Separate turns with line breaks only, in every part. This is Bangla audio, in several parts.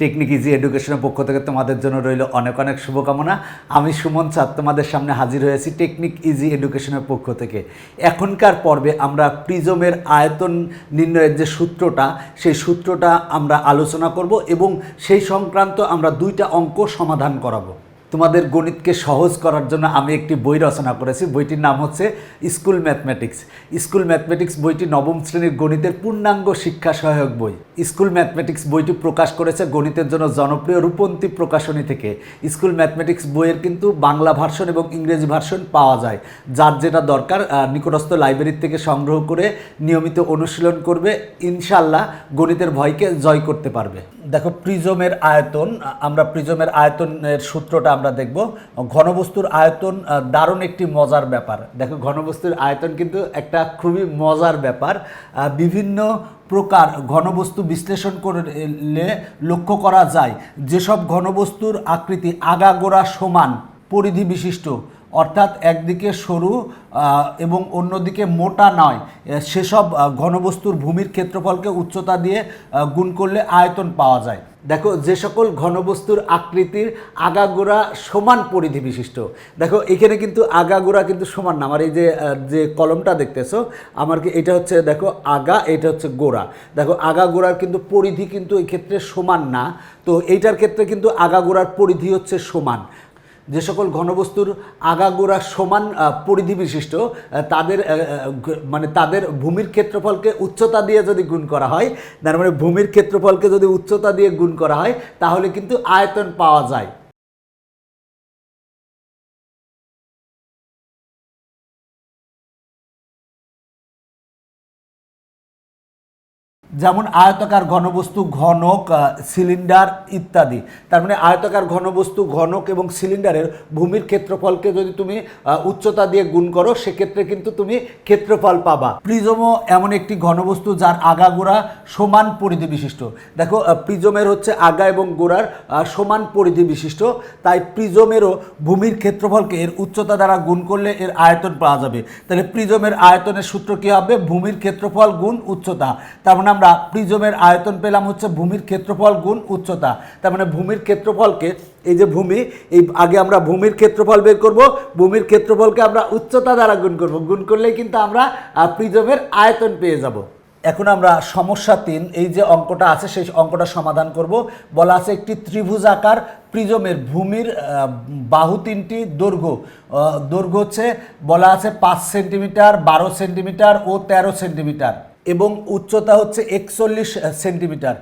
টেকনিক ইজি এডুকেশনের পক্ষ থেকে তোমাদের জন্য রইল অনেক অনেক শুভকামনা। আমি সুমন চাঁদ তোমাদের সামনে হাজির হয়েছি টেকনিক ইজি এডুকেশনের পক্ষ থেকে। এখনকার পর্বে আমরা প্রিজমের আয়তন নির্ণয়ের যে সূত্রটা, সেই সূত্রটা আমরা আলোচনা করব এবং সেই সংক্রান্ত আমরা দুইটা অঙ্ক সমাধান করাবো। তোমাদের গণিতকে সহজ করার জন্য আমি একটি বই রচনা করেছি। বইটির নাম হচ্ছে স্কুল ম্যাথমেটিক্স। স্কুল ম্যাথমেটিক্স বইটি নবম শ্রেণির গণিতের পূর্ণাঙ্গ শিক্ষা সহায়ক বই। স্কুল ম্যাথমেটিক্স বইটি প্রকাশ করেছে গণিতের জন্য জনপ্রিয় রূপন্তী প্রকাশনী থেকে। স্কুল ম্যাথমেটিক্স বইয়ের কিন্তু বাংলা ভার্সন এবং ইংরেজি ভার্সন পাওয়া যায়, যার যেটা দরকার নিকটস্থ লাইব্রেরি থেকে সংগ্রহ করে নিয়মিত অনুশীলন করবে ইনশাল্লাহ গণিতের ভয়কে জয় করতে পারবে। দেখো, প্রিজমের আয়তন আমরা প্রিজমের আয়তনের সূত্রটা আমরা দেখব। ঘনবস্তুর আয়তন দারুণ একটি মজার ব্যাপার। দেখো, ঘনবস্তুর আয়তন কিন্তু একটা খুবই মজার ব্যাপার। বিভিন্ন প্রকার ঘনবস্তু বিশ্লেষণ করলে লক্ষ্য করা যায়, যেসব ঘনবস্তুর আকৃতি আগাগোড়া সমান, পরিধি বিশিষ্ট, অর্থাৎ একদিকে সরু এবং অন্যদিকে মোটা নয় সেসব ঘনবস্তুর ভূমির ক্ষেত্রফলকে উচ্চতা দিয়ে গুণ করলে আয়তন পাওয়া যায়। দেখো, যে সকল ঘনবস্তুর আকৃতির আগাগোড়া সমান পরিধি বিশিষ্ট। দেখো, এখানে কিন্তু আগাগোড়া কিন্তু সমান না। আমার এই যে যে কলমটা দেখতেছো, আমার কি এটা হচ্ছে, দেখো, আগা, এটা হচ্ছে গোড়া। দেখো আগা গোড়ার কিন্তু পরিধি কিন্তু এই ক্ষেত্রে সমান না। তো এইটার ক্ষেত্রে কিন্তু আগাগোড়ার পরিধি হচ্ছে সমান। যে সকল ঘনবস্তুর আগাগোড়া সমান পরিধি বিশিষ্ট তাদের মানে তাদের ভূমির ক্ষেত্রফলকে উচ্চতা দিয়ে যদি গুণ করা হয়, তার মানে ভূমির ক্ষেত্রফলকে যদি উচ্চতা দিয়ে গুণ করা হয়, তাহলে কিন্তু আয়তন পাওয়া যায়। যেমন আয়তাকার ঘনবস্তু, ঘনক সিলিন্ডার ইত্যাদি। তার মানে আয়তাকার ঘনবস্তু, ঘনক এবং সিলিন্ডারের ভূমির ক্ষেত্রফলকে যদি তুমি উচ্চতা দিয়ে গুণ করো, সেক্ষেত্রে কিন্তু তুমি ক্ষেত্রফল পাবা। প্রিজমও এমন একটি ঘনবস্তু যার আগা আগাগোড়া সমান পরিধি বিশিষ্ট। দেখো প্রিজমের হচ্ছে আগা এবং গোড়ার সমান পরিধি বিশিষ্ট। তাই প্রিজমেরও ভূমির ক্ষেত্রফলকে এর উচ্চতা দ্বারা গুণ করলে এর আয়তন পাওয়া যাবে। তাহলে প্রিজমের আয়তনের সূত্র কী হবে? ভূমির ক্ষেত্রফল গুণ উচ্চতা। তার মানে আমরা প্রিজমের আয়তন পেলাম হচ্ছে ভূমির ক্ষেত্রফল গুণ উচ্চতা। তার মানে ভূমির ক্ষেত্রফলকে, এই যে ভূমি, এই আগে আমরা ভূমির ক্ষেত্রফল বের করব, ভূমির ক্ষেত্রফলকে আমরা উচ্চতা দ্বারা গুণ করব। গুণ করলেই কিন্তু আমরা প্রিজমের আয়তন পেয়ে যাব। এখন আমরা সমস্যা তিন, এই যে অঙ্কটা আছে সেই অঙ্কটা সমাধান করব। বলা আছে একটি ত্রিভুজাকার প্রিজমের ভূমির বাহু তিনটি দৈর্ঘ্য। দৈর্ঘ্য হচ্ছে, বলা আছে পাঁচ সেন্টিমিটার, বারো সেন্টিমিটার ও তেরো সেন্টিমিটার। এবং উচ্চতা হচ্ছে একচল্লিশ সেন্টিমিটার।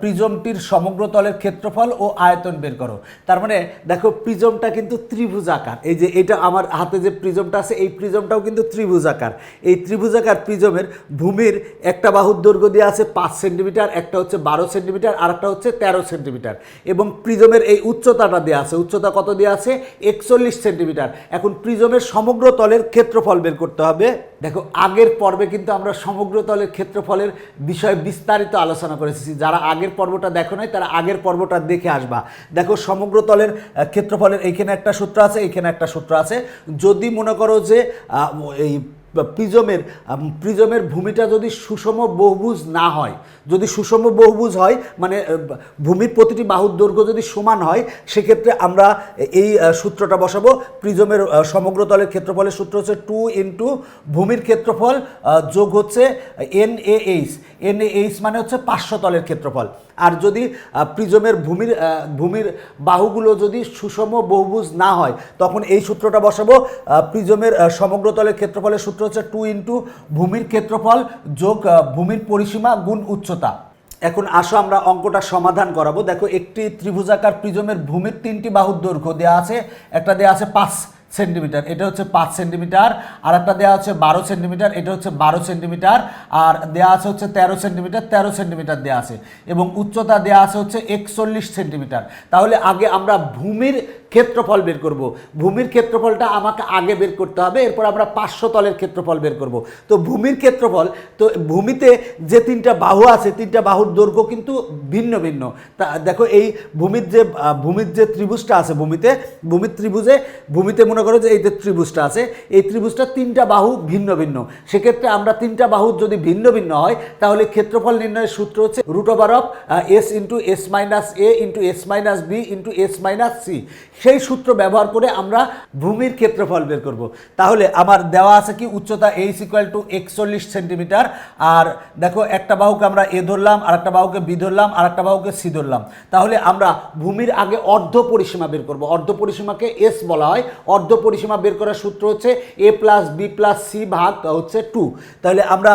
প্রিজমটির সমগ্র তলের ক্ষেত্রফল ও আয়তন বের করো। তার মানে দেখো, প্রিজমটা কিন্তু ত্রিভুজাকার। এই যে এটা আমার হাতে যে প্রিজমটা আছে, এই প্রিজমটাও কিন্তু ত্রিভুজাকার। এই ত্রিভুজাকার প্রিজমের ভূমির একটা বাহুর দৈর্ঘ্য দেওয়া আছে পাঁচ সেন্টিমিটার, একটা হচ্ছে বারো সেন্টিমিটার, আর একটা হচ্ছে তেরো সেন্টিমিটার। এবং প্রিজমের এই উচ্চতাটা দেওয়া আছে, উচ্চতা কত দেওয়া আছে? একচল্লিশ সেন্টিমিটার। এখন প্রিজমের সমগ্র তলের ক্ষেত্রফল বের করতে হবে। দেখো, আগের পর্বে কিন্তু আমরা সমগ্র তলের ক্ষেত্রফলের বিষয়ে বিস্তারিত আলোচনা করেছি। যারা আগের পর্বটা দেখো নাই, তারা আগের পর্বটা দেখে আসবা। দেখো, সমগ্র তলের ক্ষেত্রফলের এইখানে একটা সূত্র আছে, এইখানে একটা সূত্র আছে। যদি মনে করো যে এই প্রিজমের প্রিজমের ভূমিটা যদি সুষম বহুভুজ না হয়, যদি সুষম বহুভুজ হয় মানে ভূমির প্রতিটি বাহুর দৈর্ঘ্য যদি সমান হয়, সেক্ষেত্রে আমরা এই সূত্রটা বসাবো। প্রিজমের সমগ্র তলের ক্ষেত্রফলের সূত্র হচ্ছে টু ইন্টু ভূমির ক্ষেত্রফল যোগ হচ্ছে N A H N A H মানে হচ্ছে পাঁচশো তলের ক্ষেত্রফল। আর যদি প্রিজমের ভূমির ভূমির বাহুগুলো যদি সুষম বহুভুজ না হয়, তখন এই সূত্রটা বসাবো। প্রিজমের সমগ্র তলের ক্ষেত্রফলের সূত্র হচ্ছে টু ইন্টু ভূমির ক্ষেত্রফল যোগ ভূমির পরিসীমা গুণ উচ্চতা। এখন আসো আমরা অঙ্কটা সমাধান করাবো। দেখো একটি ত্রিভুজাকার প্রিজমের ভূমির তিনটি বাহুর দৈর্ঘ্য দেওয়া আছে। একটা দেওয়া আছে পাঁচ। সেন্টিমিটার, এটা হচ্ছে পাঁচ সেন্টিমিটার আর একটা দেওয়া হচ্ছে বারো সেন্টিমিটার, এটা হচ্ছে বারো সেন্টিমিটার, আর দেওয়া আছে হচ্ছে তেরো সেন্টিমিটার তেরো সেন্টিমিটার দেওয়া আছে এবং উচ্চতা দেওয়া আছে হচ্ছে একচল্লিশ সেন্টিমিটার। তাহলে আগে আমরা ভূমির ক্ষেত্রফল বের করব। ভূমির ক্ষেত্রফলটা আমাকে আগে বের করতে হবে, এরপর আমরা পাঁচশো তলের ক্ষেত্রফল বের করব। তো ভূমির ক্ষেত্রফল, তো ভূমিতে যে তিনটা বাহু আছে, তিনটা বাহুর দৈর্ঘ্য কিন্তু ভিন্ন ভিন্ন। তা দেখো এই ভূমির যে ভূমির যে ত্রিভুজটা আছে ভূমিতে, ভূমির ত্রিভুজে, ভূমিতে মনে করো যে এই যে ত্রিভুজটা আছে, এই ত্রিভুজটা তিনটা বাহু ভিন্ন ভিন্ন। সেক্ষেত্রে আমরা তিনটা বাহু যদি ভিন্ন ভিন্ন হয়, তাহলে ক্ষেত্রফল নির্ণয়ের সূত্র হচ্ছে root over of S into S minus A into S minus B into S minus C সেই সূত্র ব্যবহার করে আমরা ভূমির ক্ষেত্রফল বের করব। তাহলে আমার দেওয়া আছে কি উচ্চতা এইচ ইকুয়াল টু একচল্লিশ সেন্টিমিটার, আর দেখো একটা বাহুকে আমরা এ ধরলাম আর একটা বাহুকে বি ধরলাম আর একটা বাহুকে সি ধরলাম। তাহলে আমরা ভূমির আগে অর্ধ পরিসীমা বের করব। অর্ধ পরিসীমাকে এস বলা হয়। অর্ধ পরিসীমা বের করার সূত্র হচ্ছে A plus B plus C ভাগ হচ্ছে টু তাহলে আমরা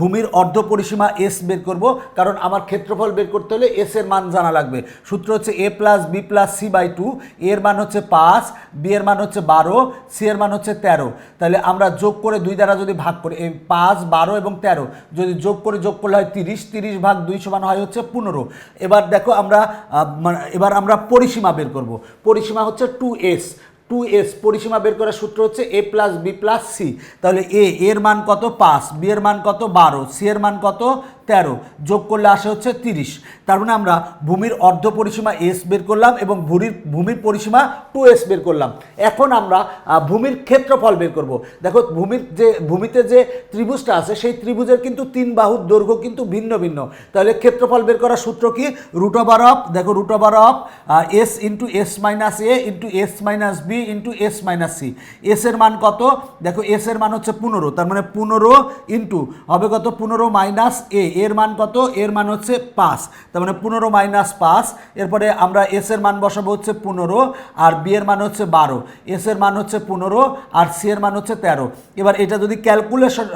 ভূমির অর্ধ পরিসীমা এস বের করব, কারণ আমার ক্ষেত্রফল বের করতে হলে এস এর মান জানা লাগবে। সূত্র হচ্ছে A plus B plus C by two এর মান হচ্ছে পাঁচ বি এর মান হচ্ছে বারো, সি এর মান হচ্ছে তেরো। তাহলে আমরা যোগ করে দুই দ্বারা যদি ভাগ করি, এই পাঁচ, বারো এবং তেরো, যদি যোগ করে যোগ করলে হয় তিরিশ তিরিশ ভাগ দুই সমান হয় হচ্ছে পনেরো। এবার দেখো আমরা মানে এবার আমরা পরিসীমা বের করব। পরিসীমা হচ্ছে টু এস। টু এস, পরিসীমা বের করার সূত্র হচ্ছে A plus B plus C. তাহলে এ, এর মান কত? পাঁচ। বি এর মান কত? বারো। সি এর মান কত? তেরো, যোগ করলে আসে হচ্ছে তিরিশ। তার মানে আমরা ভূমির অর্ধ পরিসীমা এস বের করলাম এবং ভূমির ভূমির পরিসীমা টু এস বের করলাম। এখন আমরা ভূমির ক্ষেত্রফল বের করব। দেখো, ভূমির যে, ভূমিতে যে ত্রিভুজটা আছে, সেই ত্রিভুজের কিন্তু তিন বাহুর দৈর্ঘ্য কিন্তু ভিন্ন ভিন্ন। তাহলে ক্ষেত্রফল বের করার সূত্র কি? রুট ওভার অফ দেখো root over of S into S minus A into S minus B into S minus C S এর মান কত? দেখো এস এর মান হচ্ছে পনেরো, তার মানে পনেরো ইন্টু হবে কত? পনেরো মাইনাস এ এর মান কত? এর মান হচ্ছে পাঁচ। তার মানে পনেরো মাইনাস পাঁচ, এরপরে আমরা এস এর মান বসাবো হচ্ছে পনেরো, আর বি এর মান হচ্ছে বারো। এস এর মান হচ্ছে পনেরো, আর সি এর মান হচ্ছে তেরো। এবার এটা যদি ক্যালকুলেশন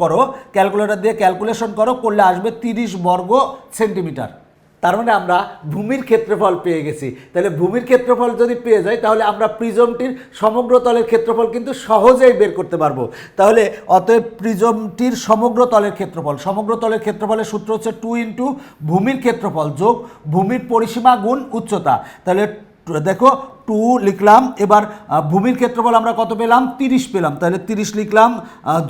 করো ক্যালকুলেটর দিয়ে ক্যালকুলেশন করো, করলে আসবে তিরিশ বর্গ সেন্টিমিটার তার মানে আমরা ভূমির ক্ষেত্রফল পেয়ে গেছি। তাহলে ভূমির ক্ষেত্রফল যদি পেয়ে যাই, তাহলে আমরা প্রিজমটির সমগ্র তলের ক্ষেত্রফল কিন্তু সহজেই বের করতে পারব। তাহলে অতএব প্রিজমটির সমগ্র তলের ক্ষেত্রফল, সমগ্র তলের ক্ষেত্রফলের সূত্র হচ্ছে টু ইন্টু ভূমির ক্ষেত্রফল যোগ ভূমির পরিসীমা গুণ উচ্চতা। তাহলে দেখো টু লিখলাম, এবার ভূমির ক্ষেত্রফল আমরা কত পেলাম? তিরিশ পেলাম। তাহলে তিরিশ লিখলাম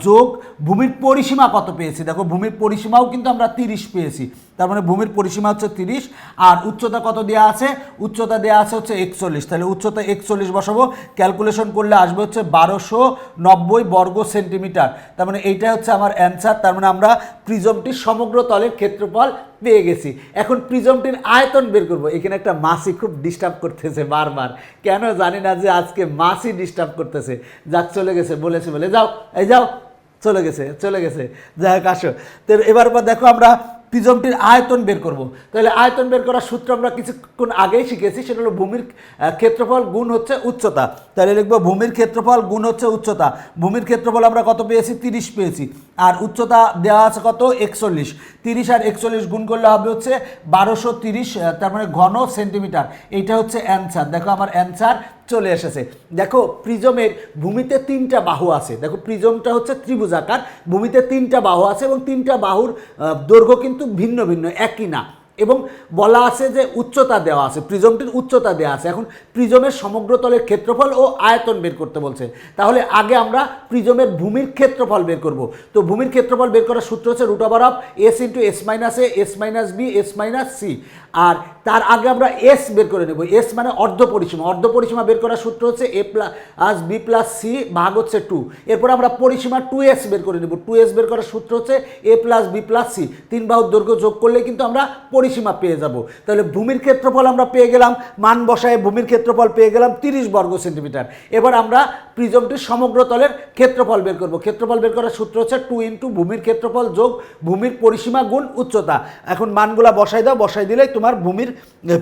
যোগ ভূমির পরিসীমা কত পেয়েছি? দেখো, ভূমির পরিসীমাও কিন্তু আমরা তিরিশ পেয়েছি। তার মানে ভূমির পরিসীমা হচ্ছে তিরিশ, আর উচ্চতা কত দেওয়া আছে? উচ্চতা দেওয়া আছে হচ্ছে একচল্লিশ। তাহলে উচ্চতা একচল্লিশ বসাবো ক্যালকুলেশন করলে আসবে হচ্ছে বারোশো নব্বই বর্গ সেন্টিমিটার। তার মানে এইটা হচ্ছে আমার অ্যান্সার তার মানে আমরা প্রিজমটির সমগ্র তলের ক্ষেত্রফল পেয়ে গেছি। এখন প্রিজমটির আয়তন বের করব। এখানে একটা মাসি খুব ডিস্টার্ব করতেছে বারবার। কেন জানি না যে আজকে মাসি ডিস্টার্ব করতেছে। যাক, চলে গেছে, বলেছে বলে, যাও, এই যাও, চলে গেছে চলে গেছে। যাই হোক, আসো। তো এবার পর দেখো আমরা প্রিজমটির আয়তন বের করব। তাহলে আয়তন বের করার সূত্র আমরা কিছুক্ষণ আগেই শিখেছি, সেটা হলো ভূমির ক্ষেত্রফল গুণ হচ্ছে উচ্চতা। তাহলে লিখব ভূমির ক্ষেত্রফল গুণ হচ্ছে উচ্চতা। ভূমির ক্ষেত্রফল আমরা কত পেয়েছি? তিরিশ পেয়েছি। আর উচ্চতা দেওয়া আছে কত? একচল্লিশ। তিরিশ আর একচল্লিশ গুণ করলে হবে হচ্ছে বারোশো তিরিশ তার মানে ঘন সেন্টিমিটার। এইটা হচ্ছে অ্যান্সার। দেখো আমার অ্যান্সার চলে এসেছে। দেখো, প্রিজমের ভূমিতে তিনটা বাহু আছে। দেখো, প্রিজমটা হচ্ছে ত্রিভুজাকার, ভূমিতে তিনটা বাহু আছে এবং তিনটা বাহুর দৈর্ঘ্য কিন্তু ভিন্ন ভিন্ন, একই না। এবং বলা আছে যে উচ্চতা দেওয়া আছে, প্রিজমটির উচ্চতা দেওয়া আছে। এখন প্রিজমের সমগ্র তলের ক্ষেত্রফল ও আয়তন বের করতে বলছে। তাহলে আগে আমরা প্রিজমের ভূমির ক্ষেত্রফল বের করব। তো ভূমির ক্ষেত্রফল বের করার সূত্র হচ্ছে root over of S into S minus A S minus B S minus C আর তার আগে আমরা এস বের করে নেব। এস মানে অর্ধ পরিসীমা অর্ধ পরিসীমা বের করার সূত্র হচ্ছে A plus B plus C ভাগ হচ্ছে টু এরপর আমরা পরিসীমা টু এস বের করে নেব। টু এস বের করার সূত্র হচ্ছে A plus B plus C তিন বাহুর দৈর্ঘ্য যোগ করলে কিন্তু আমরা পরিসীমা পেয়ে যাব। তাহলে ভূমির ক্ষেত্রফল আমরা পেয়ে গেলাম, মান বসায় ভূমির ক্ষেত্রফল পেয়ে গেলাম তিরিশ বর্গ সেন্টিমিটার। এবার আমরা প্রিজমটির সমগ্র তলের ক্ষেত্রফল বের করব। ক্ষেত্রফল বের করার সূত্র হচ্ছে টু ইন্টু ভূমির ক্ষেত্রফল যোগ ভূমির পরিসীমা গুণ উচ্চতা। এখন মানগুলা বসাই দাও বসাই দিলেই তোমার ভূমির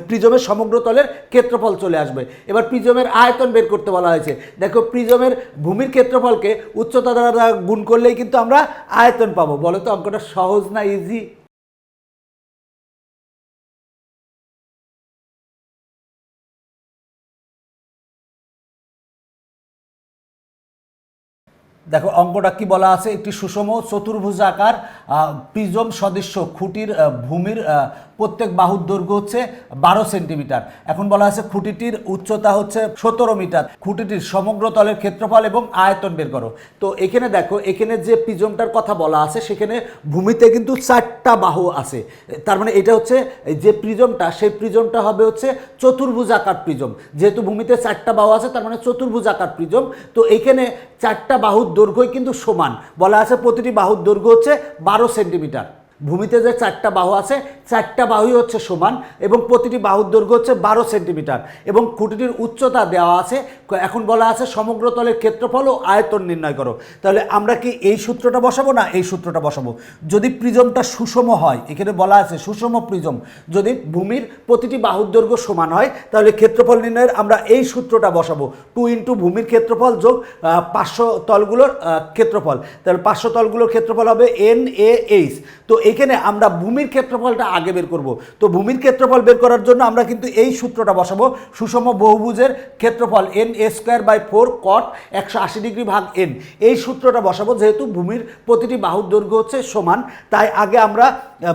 প্রিজমের সমগ্র তলের ক্ষেত্রফল চলে আসবে। এবার প্রিজমের আয়তন বের করতে বলা হয়েছে। দেখো প্রিজমের ভূমির ক্ষেত্রফলকে উচ্চতা দ্বারা গুণ করলেই কিন্তু আমরা আয়তন পাবো। বলো তো অঙ্কটা সহজ না ইজি দেখো অঙ্কটা কি বলা আছে? একটি সুষম চতুর্ভুজ আকার প্রিজম সদৃশ্য খুঁটির ভূমির প্রত্যেক বাহুর দৈর্ঘ্য হচ্ছে বারো সেন্টিমিটার। এখন বলা আছে খুঁটিটির উচ্চতা হচ্ছে সতেরো মিটার। খুঁটিটির সমগ্র তলের ক্ষেত্রফল এবং আয়তন বের করো। তো এখানে দেখো, এখানে যে প্রিজমটার কথা বলা আছে, সেখানে ভূমিতে কিন্তু চারটা বাহু আছে। তার মানে এটা হচ্ছে যে প্রিজমটা, সেই প্রিজমটা হবে হচ্ছে চতুর্ভুজ আকার প্রিজম। যেহেতু ভূমিতে চারটা বাহু আছে, তার মানে চতুর্ভুজ আকার প্রিজম। তো এখানে চারটা বাহুর দৈর্ঘ্যই কিন্তু সমান। বলা আছে প্রতিটি বাহুর দৈর্ঘ্য হচ্ছে বারো সেন্টিমিটার। ভূমিতে যে চারটা বাহু আছে, চারটা বাহুই হচ্ছে সমান এবং প্রতিটি বাহুর দৈর্ঘ্য হচ্ছে বারো সেন্টিমিটার এবং খুঁটিটির উচ্চতা দেওয়া আছে, এখন বলা আছে সমগ্র তলের ক্ষেত্রফল ও আয়তন নির্ণয় করো। তাহলে আমরা কি এই সূত্রটা বসাবো না এই সূত্রটা বসাবো? যদি প্রিজমটা সুষম হয়, এখানে বলা আছে সুষম প্রিজম, যদি ভূমির প্রতিটি বাহুর দৈর্ঘ্য সমান হয়, তাহলে ক্ষেত্রফল নির্ণয়ের আমরা এই সূত্রটা বসাবো। টু ইন্টু ভূমির ক্ষেত্রফল যোগ পাঁচশো তলগুলোর ক্ষেত্রফল। তাহলে পাঁচশো তলগুলোর ক্ষেত্রফল হবে এন এ এইচ তো এখানে আমরা ভূমির ক্ষেত্রফলটা আগে বের করব। তো ভূমির ক্ষেত্রফল বের করার জন্য আমরা কিন্তু এই সূত্রটা বসাবো। সুষম বহুভুজের ক্ষেত্রফল N A square by four cot একশো আশি ডিগ্রি ভাগ এন এই সূত্রটা বসাবো যেহেতু ভূমির প্রতিটি বাহুর দৈর্ঘ্য হচ্ছে সমান। তাই আগে আমরা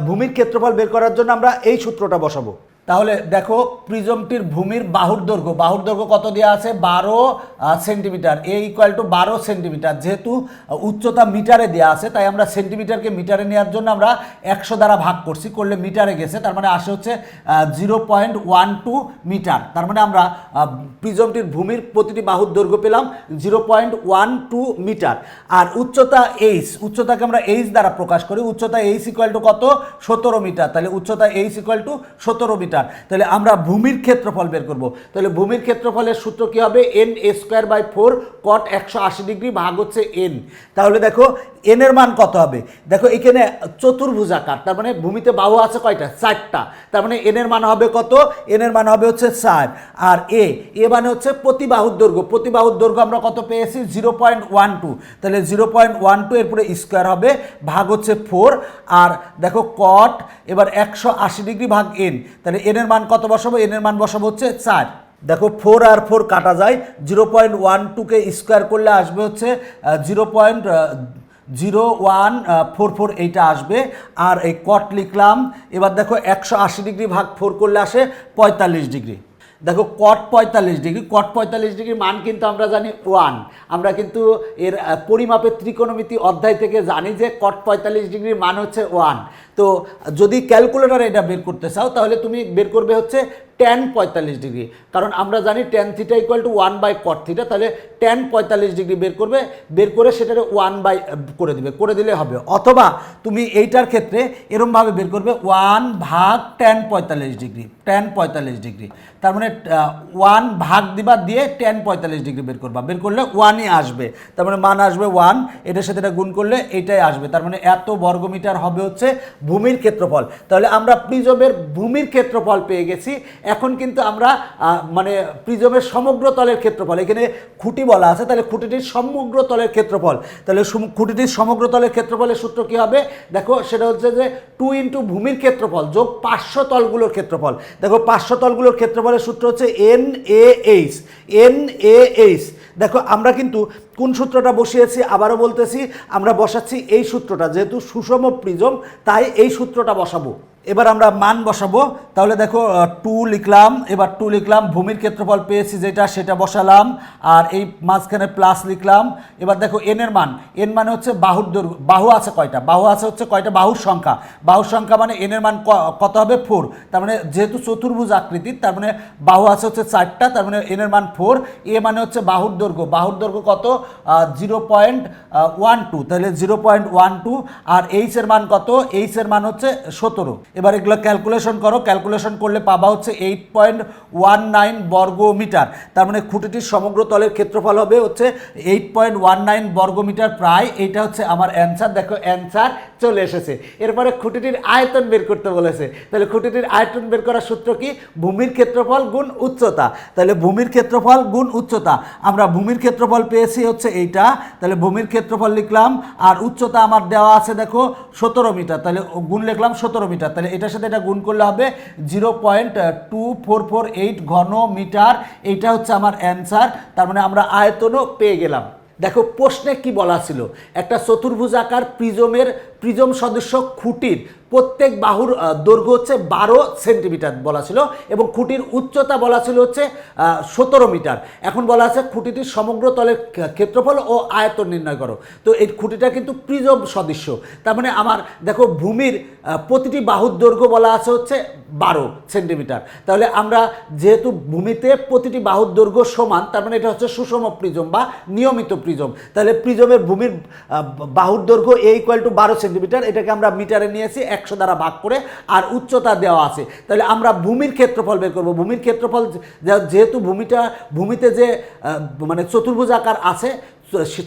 ভূমির ক্ষেত্রফল বের করার জন্য আমরা এই সূত্রটা বসাবো। তাহলে দেখো প্রিজমটির ভূমির বাহুর দৈর্ঘ্য বাহুর দৈর্ঘ্য কত দেওয়া আছে? বারো সেন্টিমিটার। এ ইকুয়াল টু বারো সেন্টিমিটার। যেহেতু উচ্চতা মিটারে দেওয়া আছে, তাই আমরা সেন্টিমিটারকে মিটারে নেওয়ার জন্য আমরা একশো দ্বারা ভাগ করছি। করলে মিটারে গেছে, তার মানে আসে হচ্ছে zero point one two metre. তার মানে আমরা প্রিজমটির ভূমির প্রতিটি বাহুর দৈর্ঘ্য পেলাম zero point one two metre. আর উচ্চতা এইচ, উচ্চতাকে আমরা এইচ দ্বারা প্রকাশ করি। উচ্চতা এইচ ইকুয়াল টু কত? সতেরো মিটার। তাহলে উচ্চতা এইচ ইকুয়াল টু সতেরো মিটার। তাহলে আমরা ভূমির ক্ষেত্রফল বের করব। তাহলে ভূমির ক্ষেত্রফলের সূত্র কি হবে? N A square by four cot একশো আশি ডিগ্রি ভাগ হচ্ছে এন তাহলে দেখো এন এর মান কত হবে? দেখো, এখানে চতুর্ভুজ আকার তার মানে ভূমিতে বাহু আছে কয়টা? চারটা। তার মানে এন এর মান হবে কত? এন এর মান হবে হচ্ছে চার আর এ এ মানে হচ্ছে প্রতি বাহুর দৈর্ঘ্য। প্রতি বাহুর দৈর্ঘ্য আমরা কত পেয়েছি? Zero point one two. তাহলে জিরো পয়েন্ট ওয়ান টু এরপরে স্কোয়ার হবে ভাগ হচ্ছে ফোর। আর দেখো কট এবার একশো আশি ডিগ্রি ভাগ এন তাহলে এন এর মান কত বসাবো? এন এর মান বসাবো হচ্ছে চার দেখো ফোর আর ফোর কাটা যায়। জিরো পয়েন্ট ওয়ান টুকে স্কোয়ার করলে আসবে হচ্ছে zero point zero one four four এইটা আসবে। আর এই কট লিখলাম, এবার দেখো একশো আশি ডিগ্রি ভাগ ফোর করলে আসে পঁয়তাল্লিশ ডিগ্রি। দেখো কট পঁয়তাল্লিশ ডিগ্রি, কট পঁয়তাল্লিশ ডিগ্রি মান কিন্তু আমরা জানি ওয়ান। আমরা কিন্তু এর পরিমাপের ত্রিকোণমিতি অধ্যায় থেকে জানি যে কট পঁয়তাল্লিশ ডিগ্রির মান হচ্ছে ওয়ান। তো যদি ক্যালকুলেটারে এটা বের করতে চাও, তাহলে তুমি বের করবে হচ্ছে ট্যান পঁয়তাল্লিশ ডিগ্রি। কারণ আমরা জানি tan theta equal to one by cot theta তাহলে ট্যান পঁয়তাল্লিশ ডিগ্রি বের করবে, বের করে সেটাকে ওয়ান বাই করে দিবে। করে দিলে হবে। অথবা তুমি এইটার ক্ষেত্রে এরমভাবে বের করবে ওয়ান ভাগ ট্যান পঁয়তাল্লিশ ডিগ্রি ট্যান পঁয়তাল্লিশ ডিগ্রি। তার মানে ওয়ান ভাগ দিবা দিয়ে ট্যান পঁয়তাল্লিশ ডিগ্রি বের করবা। বের করলে ওয়ানই আসবে। তার মানে মান আসবে ওয়ান এটার সাথে এটা গুণ করলে এটাই আসবে। তার মানে এত বর্গমিটার হবে হচ্ছে ভূমির ক্ষেত্রফল। তাহলে আমরা প্রিজমের ভূমির ক্ষেত্রফল পেয়ে গেছি। এখন কিন্তু আমরা মানে প্রিজমের সমগ্র তলের ক্ষেত্রফল, এখানে খুঁটি বলা আছে, তাহলে খুঁটিটির সমগ্র তলের ক্ষেত্রফল। তাহলে খুঁটিটির সমগ্র তলের ক্ষেত্রফলের সূত্র কি হবে? দেখো, সেটা হচ্ছে যে টু ইন্টু ভূমির ক্ষেত্রফল যোগ পাঁচশো তলগুলোর ক্ষেত্রফল। দেখো, পাঁচশো তলগুলোর ক্ষেত্রফলের সূত্র হচ্ছে N A H N A H দেখো, আমরা কিন্তু কোন সূত্রটা বসিয়েছি? আবারও বলতেছি, আমরা বসাচ্ছি এই সূত্রটা। যেহেতু সুষম প্রিজম, তাই এই সূত্রটা বসাবো। এবার আমরা মান বসাবো। তাহলে দেখো টু লিখলাম, এবার টু লিখলাম, ভূমির ক্ষেত্রফল পেয়েছি যেটা, সেটা বসালাম, আর এই মাঝখানে প্লাস লিখলাম। এবার দেখো এন এর মান এন মানে হচ্ছে বাহুর দৈর্ঘ্য, বাহু আছে কয়টা? বাহু আছে হচ্ছে কয়টা? বাহুর সংখ্যা। বাহুর সংখ্যা মানে এন এর মান কত হবে? ফোর তার মানে যেহেতু চতুর্ভুজ আকৃতির তার মানে বাহু আছে হচ্ছে চারটা, তার মানে এন এর মান ফোর এ মানে হচ্ছে বাহুর দৈর্ঘ্য। বাহুর দৈর্ঘ্য কত? জিরো পয়েন্ট ওয়ান টু তাহলে জিরো পয়েন্ট ওয়ান টু আর এইচ এর মান কত? এইচ এর মান হচ্ছে সতেরো। এবার এগুলো ক্যালকুলেশন করো। ক্যালকুলেশন করলে পাবা হচ্ছে এইট পয়েন্ট ওয়ান নাইন বর্গ মিটার তার মানে খুঁটিটির সমগ্র তলের ক্ষেত্রফল হবে হচ্ছে এইট পয়েন্ট ওয়ান নাইন বর্গ মিটার প্রায়। এইটা হচ্ছে আমার অ্যান্সার দেখো অ্যান্সার চলে এসেছে। এরপরে খুঁটিটির আয়তন বের করতে বলেছে। তাহলে খুঁটিটির আয়তন বের করার সূত্র কি? ভূমির ক্ষেত্রফল গুণ উচ্চতা। তাহলে ভূমির ক্ষেত্রফল গুণ উচ্চতা। আমরা ভূমির ক্ষেত্রফল পেয়েছি হচ্ছে এইটা। তাহলে ভূমির ক্ষেত্রফল লিখলাম। আর উচ্চতা আমার দেওয়া আছে দেখো, সতেরো মিটার। তাহলে গুণ লিখলাম সতেরো মিটার। তাহলে এটার সাথে এটা গুণ করলে হবে zero point two four four eight ঘন মিটার এইটা হচ্ছে আমার অ্যান্সার। তার মানে আমরা আয়তনও পেয়ে গেলাম। দেখো প্রশ্নে কি বলা ছিল? একটা চতুর্ভুজাকার প্রিজমের প্রিজম সদস্য খুঁটির প্রত্যেক বাহুর দৈর্ঘ্য হচ্ছে বারো সেন্টিমিটার বলা ছিল এবং খুঁটির উচ্চতা বলা ছিল হচ্ছে সতেরো মিটার। এখন বলা আছে খুঁটিটির সমগ্র তলের ক্ষেত্রফল ও আয়তন নির্ণয় করো। তো এই খুঁটিটা কিন্তু প্রিজম সদৃশ্য তার মানে আমার, দেখো ভূমির প্রতিটি বাহুর দৈর্ঘ্য বলা আছে হচ্ছে বারো সেন্টিমিটার। তাহলে আমরা যেহেতু ভূমিতে প্রতিটি বাহুর দৈর্ঘ্য সমান, তার মানে এটা হচ্ছে সুষম প্রিজম বা নিয়মিত প্রিজম। তাহলে প্রিজমের ভূমির বাহুর দৈর্ঘ্য এ ইকুয়াল টু বারো সেন্টিমিটার। এটাকে আমরা মিটারে নিয়েছি, একশো দ্বারা ভাগ করে, আর উচ্চতা দেওয়া আছে। তাহলে আমরা ভূমির ক্ষেত্রফল বের করব। ভূমির ক্ষেত্রফল যেহেতু ভূমিটা ভূমিতে যে মানে চতুর্ভুজ আকার আছে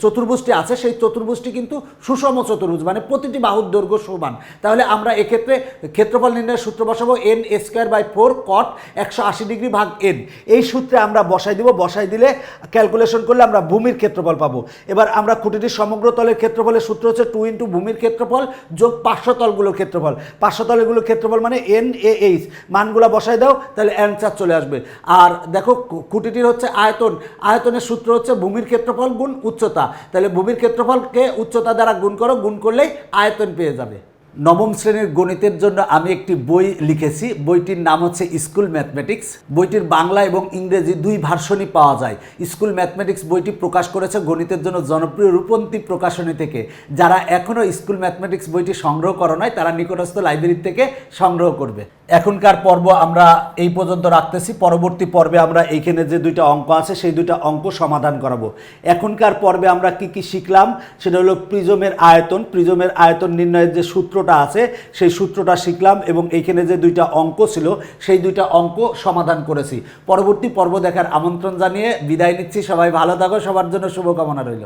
চতুর্ভুজটি আছে, সেই চতুর্ভুজটি কিন্তু সুষম চতুর্ভুজ মানে প্রতিটি বাহুর দৈর্ঘ্য সমান। তাহলে আমরা এক্ষেত্রে ক্ষেত্রফল নির্ণয়ের সূত্র বসাবো N A square by four cot একশো আশি ডিগ্রি ভাগ এন এই সূত্রে আমরা বসাই দিব, বসাই দিলে ক্যালকুলেশন করলে আমরা ভূমির ক্ষেত্রফল পাবো। এবার আমরা খুঁটিটির সমগ্র তলের ক্ষেত্রফলের সূত্র হচ্ছে টু ইন্টু ভূমির ক্ষেত্রফল যোগ পাঁচশো তলগুলোর ক্ষেত্রফল। পাঁচশো তলগুলোর ক্ষেত্রফল মানে এন এ এইচ মানগুলো বসাই দাও, তাহলে অ্যান্সার চলে আসবে। আর দেখো কু- খুঁটিটির হচ্ছে আয়তন। আয়তনের সূত্র হচ্ছে ভূমির ক্ষেত্রফল গুণ উচ্চতা। তাহলে ভূমির ক্ষেত্রফলকে উচ্চতা দ্বারা গুণ করো, গুণ করলেই আয়তন পেয়ে যাবে। নবম শ্রেণির গণিতের জন্য আমি একটি বই লিখেছি। বইটির নাম হচ্ছে স্কুল ম্যাথমেটিক্স। বইটির বাংলা এবং ইংরেজি দুই ভার্সনই পাওয়া যায়। স্কুল ম্যাথমেটিক্স বইটি প্রকাশ করেছে গণিতের জন্য জনপ্রিয় রূপন্তী প্রকাশনী থেকে। যারা এখনও স্কুল ম্যাথমেটিক্স বইটি সংগ্রহ করো নয় তারা নিকটস্থ লাইব্রেরি থেকে সংগ্রহ করবে। এখনকার পর্ব আমরা এই পর্যন্ত রাখতেছি। পরবর্তী পর্বে আমরা এইখানে যে দুইটা অঙ্ক আছে, সেই দুইটা অঙ্ক সমাধান করাবো। এখনকার পর্বে আমরা কি কি শিখলাম, সেটা হলো প্রিজমের আয়তন। প্রিজমের আয়তন নির্ণয়ের যে সূত্রটা আছে, সেই সূত্রটা শিখলাম এবং এইখানে যে দুইটা অঙ্ক ছিল, সেই দুইটা অঙ্ক সমাধান করেছি। পরবর্তী পর্ব দেখার আমন্ত্রণ জানিয়ে বিদায় নিচ্ছি। সবাই ভালো থাকো। সবার জন্য শুভকামনা রইল।